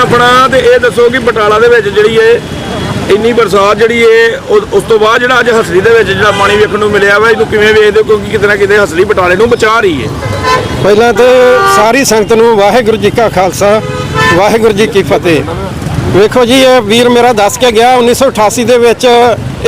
ਆਪਣਾ ਤੇ ਇਹ ਦੱਸੋ ਕਿ ਬਟਾਲਾ ਦੇ ਵਿੱਚ ਜਿਹੜੀ ਇਹ ਇੰਨੀ ਬਰਸਾਤ ਜਿਹੜੀ ਇਹ ਉਸ ਤੋਂ ਬਾਅਦ ਜਿਹੜਾ ਅੱਜ ਹਸਰੀ ਦੇ ਵਿੱਚ ਜਿਹੜਾ ਪਾਣੀ ਵੇਖਣ ਨੂੰ ਮਿਲਿਆ ਵਾ, ਇਹਨੂੰ ਕਿਵੇਂ ਵੇਖਦੇ ਕਿਉਂਕਿ ਕਿਤੇ ਨਾ ਕਿਤੇ ਹਸਰੀ ਬਟਾਲੇ ਨੂੰ ਬਚਾ ਰਹੀ ਹੈ। ਪਹਿਲਾਂ ਤੇ ਸਾਰੀ ਸੰਗਤ ਨੂੰ ਵਾਹਿਗੁਰੂ ਜੀ ਕਾ ਖਾਲਸਾ, ਵਾਹਿਗੁਰੂ ਜੀ ਕੀ ਫਤਿਹ। ਵੇਖੋ ਜੀ, ਇਹ ਵੀਰ ਮੇਰਾ ਦੱਸ ਕੇ ਗਿਆ 1988 ਦੇ ਵਿੱਚ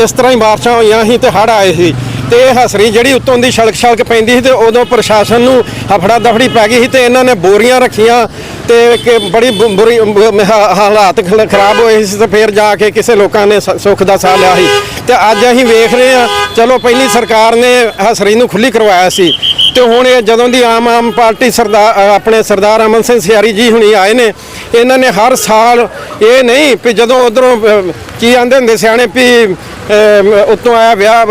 ਇਸ ਤਰ੍ਹਾਂ ਹੀ ਬਾਰਿਸ਼ਾਂ ਹੋਈਆਂ ਸੀ ਤੇ ਹੜ੍ਹ ਆਏ ਸੀ। ਤੇ ਇਹ ਹਸਰੀ ਜਿਹੜੀ ਉੱਤੋਂ ਦੀ ਛਲਕ ਛਲਕ ਪੈਂਦੀ ਸੀ ਤੇ ਉਦੋਂ ਪ੍ਰਸ਼ਾਸਨ ਨੂੰ ਹਫੜਾ ਦਫੜੀ ਪੈ ਗਈ ਸੀ ਤੇ ਇਹਨਾਂ ਨੇ ਬੋਰੀਆਂ ਰੱਖੀਆਂ ਤੇ ਕਿ ਬੜੀ ਬੁ- ਬੁਰੀ, ਬ- ਹਾ- ਹਾਲਾਤ ਖਲ- ਖਰਾਬ ਹੋਏ ਸੀ ਤੇ ਫਿਰ ਜਾ ਕੇ ਕਿਸੇ ਲੋਕਾਂ ਨੇ ਸ- ਸੁੱਖ ਦਾ ਸਾਹ ਲਿਆ ਸੀ। ਤੇ ਅੱਜ ਅਸੀਂ ਵੇਖ ਰਹੇ ਹਾਂ, ਚਲੋ ਪਹਿਲੀ ਸਰਕਾਰ ਨੇ ਹਸਰੀ ਨੂੰ ਖੁੱਲੀ ਕਰਵਾਇਆ ਸੀ। ਤੇ ਹੁਣ ਇਹ ਜਦੋਂ ਦੀ ਆਮ ਆਮ ਪਾਰਟੀ ਸਰਦਾਰ ਆਪਣੇ ਸਰਦਾਰ ਅਮਨ ਸਿੰਘ ਸਿਆਰੀ ਜੀ ਹੁਣੀ ਆਏ ਨੇ, ਇਹਨਾਂ ਨੇ ਹਰ ਸਾਲ ਇਹ ਨਹੀਂ ਵੀ ਜਦੋਂ ਉਧਰੋਂ ਕੀ ਆਂਦੇ ਹੁੰਦੇ ਸਿਆਣੇ ਵੀ ਉਤੋਂ ਆਇਆ ਵਿਆਹ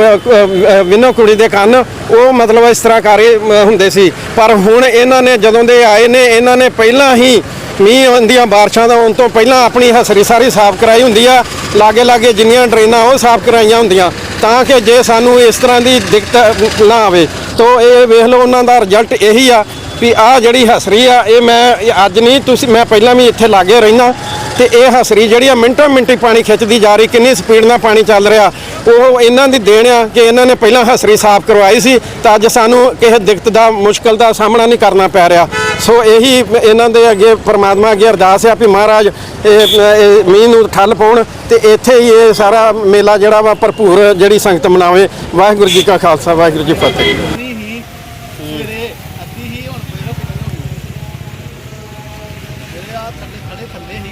ਵਿਨੋ ਕੁੜੀ ਦੇ ਕੰਨ, ਉਹ ਮਤਲਬ ਇਸ ਤਰ੍ਹਾਂ ਕਾਰੇ ਹੁੰਦੇ ਸੀ। ਪਰ ਹੁਣ ਇਹਨਾਂ ਨੇ ਜਦੋਂ ਦੇ ਆਏ ਨੇ, ਇਹਨਾਂ ਨੇ ਪਹਿਲਾਂ ਹੀ ਮੀਂਹ ਆਉਂਦੀਆਂ ਬਾਰਿਸ਼ਾਂ ਦਾ ਆਉਣ ਤੋਂ ਪਹਿਲਾਂ ਆਪਣੀ ਹਸਰੀ ਸਾਰੀ ਸਾਫ਼ ਕਰਾਈ ਹੁੰਦੀ ਆ। ਲਾਗੇ ਲਾਗੇ ਜਿੰਨੀਆਂ ਡਰੇਨਾਂ ਉਹ ਸਾਫ਼ ਕਰਾਈਆਂ ਹੁੰਦੀਆਂ। ਤਾਂ ਕਿ ਜੇ ਸਾਨੂੰ ਇਸ ਤਰ੍ਹਾਂ ਦੀ ਦਿੱਕਤ ਨਾ ਆਵੇ, ਤੋ ਇਹ ਵੇਖ ਲਓ ਉਹਨਾਂ ਦਾ ਰਿਜ਼ਲਟ ਇਹੀ ਆ ਵੀ ਆ ਜਿਹੜੀ ਹਸਰੀ ਆ, ਇਹ ਮੈਂ ਅੱਜ ਨਹੀਂ, ਤੁਸੀਂ ਮੈਂ ਪਹਿਲਾਂ ਵੀ ਇੱਥੇ ਲਾਗੇ ਰਹਿਣਾ ਤੇ ਇਹ ਹਸਰੀ ਜਿਹੜੀ ਆ ਮਿੰਟੋ ਮਿੰਟੀ ਪਾਣੀ ਖਿੱਚਦੀ ਜਾ ਰਹੀ, ਕਿੰਨੀ ਸਪੀਡ ਨਾਲ ਪਾਣੀ ਚੱਲ ਰਿਹਾ, ਉਹ ਇਹਨਾਂ ਦੀ ਦੇਣ ਆ ਕਿ ਇਹਨਾਂ ਨੇ ਪਹਿਲਾਂ ਹਸਰੀ ਸਾਫ਼ ਕਰਵਾਈ ਸੀ, ਤਾਂ ਅੱਜ ਸਾਨੂੰ ਕਿਸੇ ਦਿੱਕਤ ਦਾ, ਮੁਸ਼ਕਲ ਦਾ ਸਾਹਮਣਾ ਨਹੀਂ ਕਰਨਾ ਪੈ ਰਿਹਾ। ਸੋ ਇਹੀ ਇਹਨਾਂ ਦੇ ਅੱਗੇ ਪਰਮਾਤਮਾ ਅੱਗੇ ਅਰਦਾਸ ਆ ਵੀ ਮਹਾਰਾਜ, ਇਹ ਮੀਂਹ ਨੂੰ ਠੱਲ ਪਾਉਣ ਤੇ ਇੱਥੇ ਹੀ ਇਹ ਸਾਰਾ ਮੇਲਾ ਜਿਹੜਾ ਵਾ ਭਰਪੂਰ ਜਿਹੜੀ ਸੰਗਤ ਮਨਾਵੇ। ਵਾਹਿਗੁਰੂ ਜੀ ਕਾ ਖਾਲਸਾ, ਵਾਹਿਗੁਰੂ ਜੀ ਫਤਿਹ। ਥੱਲੇ ਹੀ।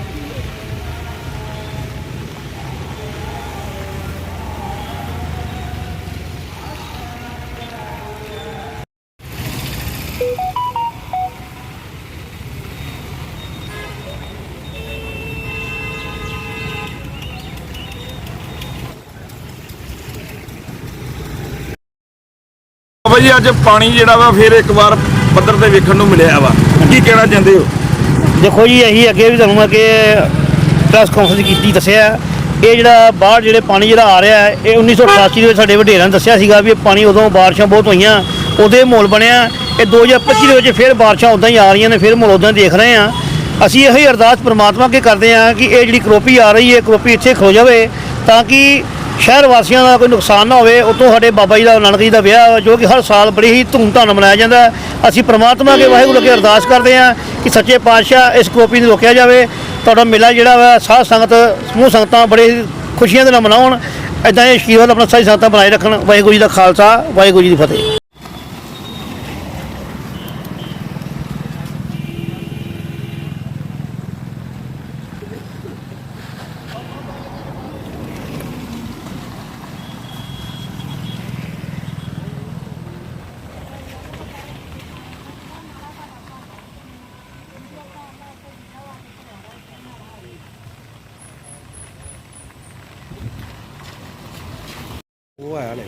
ਬਾਬਾ ਜੀ, ਅੱਜ ਪਾਣੀ ਜਿਹੜਾ ਵਾ ਫਿਰ ਇੱਕ ਵਾਰ ਪੱਧਰ ਤੇ ਵੇਖਣ ਨੂੰ ਮਿਲਿਆ ਵਾ। ਕੀ ਕਹਿਣਾ ਚਾਹੁੰਦੇ ਹੋ? ਦੇਖੋ ਜੀ, ਇਹੀ ਅੱਗੇ ਵੀ ਤੁਹਾਨੂੰ ਮੈਂ ਪ੍ਰੈਸ ਕਾਨਫਰੰਸ ਕੀਤੀ, ਦੱਸਿਆ। ਇਹ ਜਿਹੜਾ ਬਾਹਰ ਜਿਹੜੇ ਪਾਣੀ ਜਿਹੜਾ ਆ ਰਿਹਾ ਹੈ, ਇਹ 1988 ਦੇ ਵਿੱਚ ਸਾਡੇ ਵਡੇਰਿਆਂ ਨੇ ਦੱਸਿਆ ਸੀਗਾ ਵੀ ਇਹ ਪਾਣੀ ਉਦੋਂ ਬਾਰਿਸ਼ਾਂ ਬਹੁਤ ਹੋਈਆਂ, ਉਹਦੇ ਮਾਹੌਲ ਬਣਿਆ। ਇਹ 2025 ਦੇ ਵਿੱਚ ਫਿਰ ਬਾਰਿਸ਼ਾਂ ਉਦਾਂ ਹੀ ਆ ਰਹੀਆਂ ਨੇ, ਫਿਰ ਮਾਹੌਲ ਉਦਾਂ ਦੇਖ ਰਹੇ ਆ ਅਸੀਂ ਇਹੀ ਅਰਦਾਸ ਪ੍ਰਮਾਤਮਾ ਅੱਗੇ ਕਰਦੇ ਆ ਕਿ ਇਹ ਜਿਹੜੀ ਕਰੋਪੀ ਆ ਰਹੀ ਹੈ, ਕਰੋਪੀ ਇੱਥੇ ਖਲੋ ਜਾਵੇ ਤਾਂ ਕਿ ਸ਼ਹਿਰ ਵਾਸੀਆਂ ਦਾ ਕੋਈ ਨੁਕਸਾਨ ਨਾ ਹੋਵੇ ਉਤੋਂ ਸਾਡੇ ਬਾਬਾ ਜੀ ਦਾ ਨਾਨਕ ਜੀ ਦਾ ਵਿਆਹ ਵਾ, ਜੋ ਕਿ ਹਰ ਸਾਲ ਬੜੀ ਹੀ ਧੂਮਧਾਮ ਨਾਲ ਮਨਾਇਆ ਜਾਂਦਾ ਅਸੀਂ ਪ੍ਰਮਾਤਮਾ ਅੱਗੇ ਵਾਹਿਗੁਰੂ ਅੱਗੇ ਅਰਦਾਸ ਕਰਦੇ ਹਾਂ ਕਿ ਸੱਚੇ ਪਾਤਸ਼ਾਹ ਇਸ ਕਰੋਪੀ ਨੂੰ ਰੋਕਿਆ ਜਾਵੇ। ਤੁਹਾਡਾ ਮੇਲਾ ਜਿਹੜਾ ਵਾ ਸਾਧ ਸੰਗਤ ਸਮੂਹ ਸੰਗਤਾਂ ਬੜੇ ਖੁਸ਼ੀਆਂ ਦੇ ਨਾਲ ਮਨਾਉਣ। ਇਦਾਂ ਇਹ ਆਸ਼ੀਰਵਾਦ ਆਪਣਾ ਸਾਰੀ ਸੰਗਤਾਂ ਬਣਾਈ ਰੱਖਣ। ਵਾਹਿਗੁਰੂ ਜੀ ਦਾ ਖਾਲਸਾ ਵਾਹਿਗੁਰੂ ਜੀ ਦੀ ਫਤਿਹ। ਉਹ ਆਇਆ ਲੈ